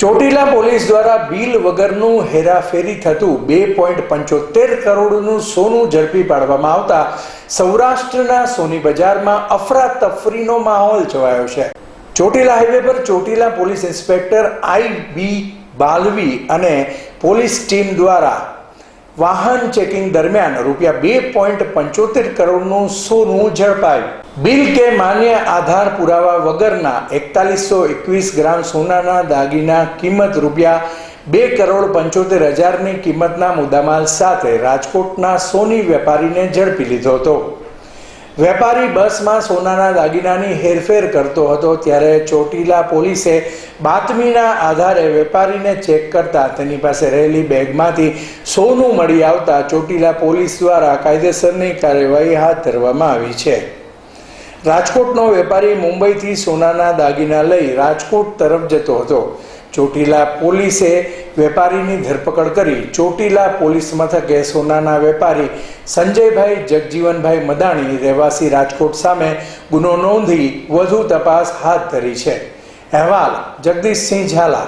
Chotila police દ્વારા bill વગરનું હેરાફેરી થતું બે પોઈન્ટ પંચોતેર કરોડનું સોનું ઝડપી પાડવામાં આવતા સૌરાષ્ટ્રના સોની બજારમાં અફરાતફરીનો માહોલ છવાયો છે. ચોટીલા હાઈવે પર Chotila police inspector I B Balvi અને પોલીસ ટીમ દ્વારા વાહન ચેકિંગ દરમિયાન રૂપિયા બે પોઈન્ટ પંચોતેર કરોડનું સોનું ઝડપાયું. બિલ કે માન્ય આધાર પુરાવા વગરના એકતાલીસો એકવીસ ગ્રામ સોનાના દાગીના કિંમત રૂપિયા બે કરોડ પંચોતેર હજારની કિંમતના મુદ્દામાલ સાથે રાજકોટના સોની વેપારીને ઝડપી લીધો હતો. વેપારી બસમાં સોનાના દાગીનાની હેરફેર કરતો હતો ત્યારે ચોટીલા પોલીસે બાતમીના આધારે વેપારીને ચેક કરતા તેની પાસે રહેલી બેગમાંથી સોનું મળી આવતા ચોટીલા પોલીસ દ્વારા કાયદેસરની કાર્યવાહી હાથ ધરવામાં આવી છે. રાજકોટનો વેપારી મુંબઈથી સોનાના દાગીના લઈ રાજકોટ તરફ જતો હતો. ચોટીલા પોલીસે વેપારીની ધરપકડ કરી ચોટીલા પોલીસ મથકે સોનાના વેપારી સંજયભાઈ જગજીવનભાઈ મદાણી રહેવાસી રાજકોટ સામે ગુનો નોંધી વધુ તપાસ હાથ ધરી છે. અહેવાલ જગદીશસિંહ ઝાલા